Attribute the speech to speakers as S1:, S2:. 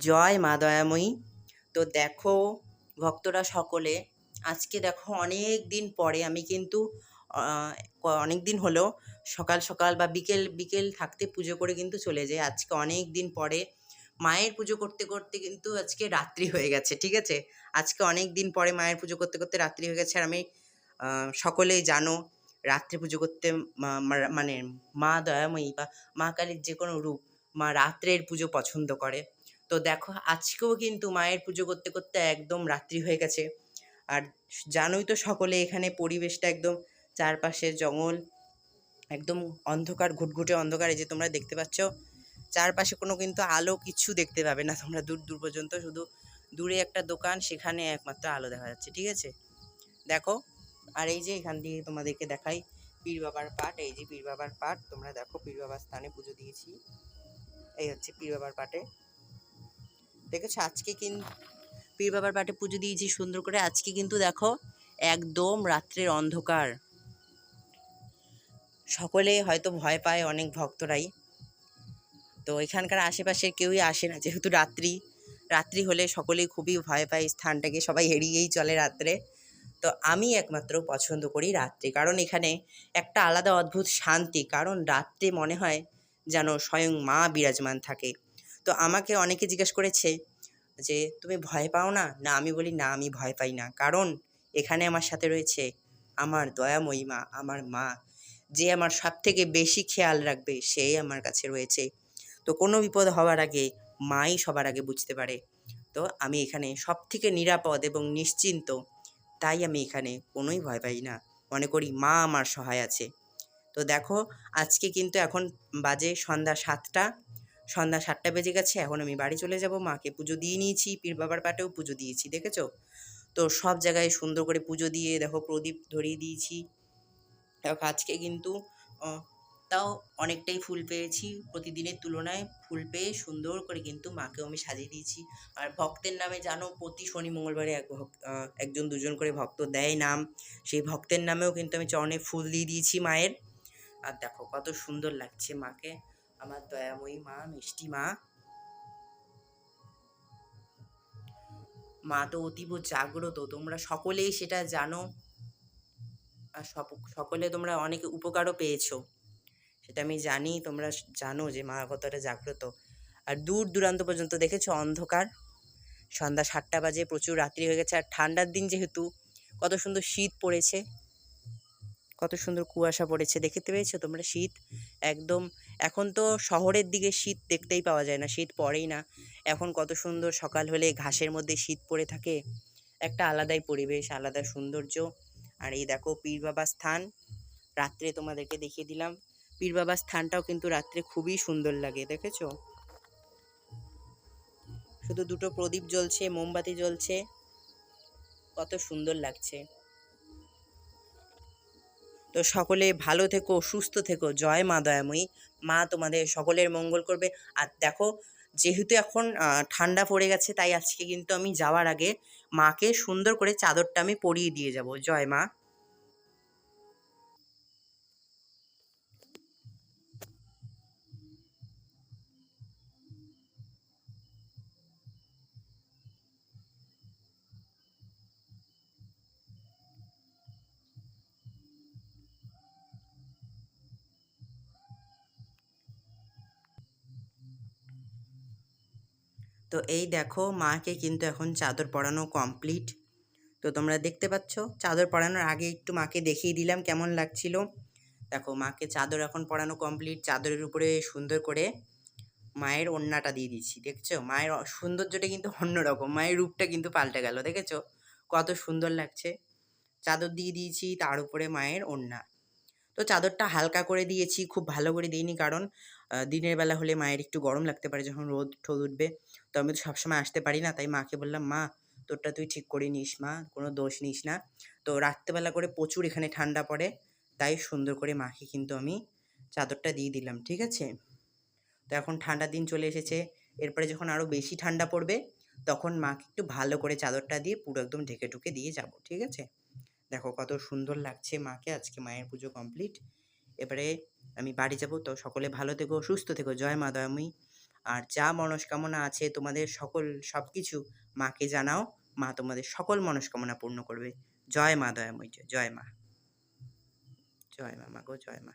S1: জয় মা দয়াময়ী। তো দেখো, ভক্তরা সকলে, আজকে দেখো অনেক দিন পরে আমি কিন্তু অনেক দিন হলো সকাল সকাল বা বিকেল বিকেল থাকতে পুজো করে কিন্তু চলে যাই। আজকে অনেক দিন পরে মায়ের পুজো করতে করতে কিন্তু আজকে রাত্রি হয়ে গেছে, ঠিক আছে? আজকে অনেক দিন পরে মায়ের পুজো করতে করতে রাত্রি হয়ে গেছে। আর আমি সকলেই জানো, রাত্রে পুজো করতে মানে মা দয়াময়ী বা মা কালীর যে কোনো রূপ মা রাত্রের পুজো পছন্দ করে। তো দেখো, আজকেও কিন্তু মায়ের পুজো করতে করতে একদম রাত্রি হয়ে গেছে। আর জানোই তো সকলে এখানে পরিবেশটা একদম চারপাশে জঙ্গল, একদম অন্ধকার, ঘুটঘুটে অন্ধকার। এই যে তোমরা দেখতে পাচ্ছ, চারপাশে কোনো কিন্তু আলো কিছু দেখতে পাবে না। তোমরা দূর দূর পর্যন্ত শুধু দূরে একটা দোকান, সেখানে একমাত্র আলো দেখা যাচ্ছে, ঠিক আছে? দেখো, আর এই যে এখান দিয়ে তোমাদেরকে দেখাই পীর বাবার পাট এই যে পীর বাবার পাট তোমরা দেখো, পীর বাবার স্থানে পুজো দিয়েছি। এই হচ্ছে পীর বাবার পাটে দেখেছ? আজকে কিন্তু পীর বাবার পাটে পুজো দিয়েছি সুন্দর করে। আজকে কিন্তু দেখো, একদম রাত্রের অন্ধকার। সকলে হয়তো ভয় পায় অনেক ভক্তরাই। তো এখানকার আশেপাশের কেউই আসে না, যেহেতু রাত্রি। রাত্রি হলে সকলেই খুবই ভয় পায়, স্থানটাকে সবাই এড়িয়েই চলে রাত্রে। তো আমি একমাত্র পছন্দ করি রাত্রে, কারণ এখানে একটা আলাদা অদ্ভুত শান্তি। কারণ রাত্রে মনে হয় যেন স্বয়ং মা বিরাজমান থাকে। তো আমাকে অনেকে জিজ্ঞেস করেছে যে, তুমি ভয় পাও না? না, আমি বলি, না, আমি ভয় পাই না। কারণ এখানে আমার সাথে রয়েছে আমার দয়াময়ী মা আমার মা। যে আমার সব থেকে বেশি খেয়াল রাখবে, সেই আমার কাছে রয়েছে। তো কোনো বিপদ হওয়ার আগে মাই সবার আগে বুঝতে পারে। তো আমি এখানে সব থেকে নিরাপদ এবং নিশ্চিন্ত, তাই আমি এখানে কোনোই ভয় পাই না। মনে করি মা আমার সহায় আছে। তো দেখো, আজকে কিন্তু এখন বাজে সন্ধ্যা সাতটা। সন্ধ্যা সাতটা বেজে গেছে, এখন আমি বাড়ি চলে যাব, মাকে পুজো দিয়ে নিয়েছি, পীর বাবার পাটেও পুজো দিয়েছি, দেখেছ? তো সব জায়গায় সুন্দর করে পুজো দিয়ে, দেখো প্রদীপ ধরিয়ে দিয়েছি। দেখো, আজকে কিন্তু তাও অনেকটাই ফুল পেয়েছি, প্রতিদিনের তুলনায় ফুল পেয়ে সুন্দর করে কিন্তু মাকেও আমি সাজিয়ে দিয়েছি। আর ভক্তের নামে জানো, প্রতি শনি, মঙ্গলবারে এক একজন দুজন করে ভক্ত দেয় নাম, সেই ভক্তের নামেও কিন্তু আমি চরণে ফুল দিয়ে দিয়েছি মায়ের। আর দেখো কত সুন্দর লাগছে মাকে। আমার দয়াময়ী মা মিষ্টি মা। মা তো অতীব জাগ্রত, তোমরা সকলেই সেটা জানো। আর সকলে তোমরা অনেক উপকারও পেয়েছ। সেটা আমি জানি, তোমরা জানো যে মা কতটা জাগ্রত। আর দূর দূরান্ত পর্যন্ত দেখেছ অন্ধকার? সন্ধ্যা সাতটা বাজে, প্রচুর রাত্রি হয়ে গেছে। আর ঠান্ডার দিন যেহেতু, কত সুন্দর শীত পড়েছে। কত সুন্দর কুয়াশা পড়েছে, দেখতে পেয়েছ তোমরা? শীত একদম, এখন তো শহরের দিকে শীত দেখতেই পাওয়া যায় না, শীত পড়েই না। এখন কত সুন্দর সকাল হলে ঘাসের মধ্যে শীত পড়ে থাকে, একটা আলাদাই পরিবেশ, আলাদা সৌন্দর্য। আর এই দেখো পীর বাবার স্থান, রাত্রে তোমাদেরকে দেখিয়ে দিলাম। পীর বাবার স্থানটাও কিন্তু রাত্রে খুবই সুন্দর লাগে, দেখেছ? শুধু দুটো প্রদীপ জ্বলছে, মোমবাতি জ্বলছে, কত সুন্দর লাগছে। তো সকলে ভালো থেকো, সুস্থ থেকো। জয় মা দয়াময়ী। মা তোমাদের সকলের মঙ্গল করবে। আর দেখো, যেহেতু এখন ঠান্ডা পড়ে গেছে, তাই আজকে কিন্তু আমি যাওয়ার আগে মাকে সুন্দর করে চাদরটা আমি পরিয়ে দিয়ে যাব। জয় মা। তো এই দেখো মাকে কিন্তু এখন চাদর পরানো কমপ্লিট তো তোমরা দেখতে পাচ্ছ, চাদর পরানোর আগে একটু মাকে দেখিয়ে দিলাম কেমন লাগছিল। দেখো, মাকে চাদর এখন পরানো কমপ্লিট চাদরের উপরে সুন্দর করে মায়ের ওড়নাটা দিয়ে দিচ্ছি, দেখছ? মায়ের সৌন্দর্যটা কিন্তু অন্যরকম, মায়ের রূপটা কিন্তু পাল্টে গেল, দেখেছ? কত সুন্দর লাগছে। চাদর দিয়ে দিয়েছি, তার উপরে মায়ের ওড়না। তো চাদরটা হালকা করে দিয়েছি, খুব ভালো করে দিইনি কারণ দিনের বেলা হলে মায়ের একটু গরম লাগতে পারে যখন রোদ ঠোদ উঠবে। তো আমি তো সবসময় আসতে পারি না, তাই মাকে বললাম, মা, তোরটা তুই ঠিক করে নিস, মা, কোনো দোষ নিস না। তো রাত্রেবেলা করে প্রচুর এখানে ঠান্ডা পড়ে, তাই সুন্দর করে মাকে কিন্তু আমি চাদরটা দিয়ে দিলাম, ঠিক আছে? তো এখন ঠান্ডার দিন চলে এসেছে, এরপরে যখন আরও বেশি ঠান্ডা পড়বে, তখন মাকে একটু ভালো করে চাদরটা দিয়ে পুরো একদম ঢেকে ঢুকে দিয়ে যাব, ঠিক আছে? দেখো কত সুন্দর লাগছে মাকে, আজকে মায়ের পুজো কমপ্লিট এবারে আমি বাড়ি যাব, তো সকলে ভালো থেকো, সুস্থ থেকো, জয় মা দয়াময়ী। আর যা মনস্কামনা আছে তোমাদের সকল সব কিছু মাকে জানাও, মা তোমাদের সকল মনস্কামনা পূর্ণ করবে। জয় মা দয়াময়ী, জয় মা। জয় মা মা গো, জয় মা।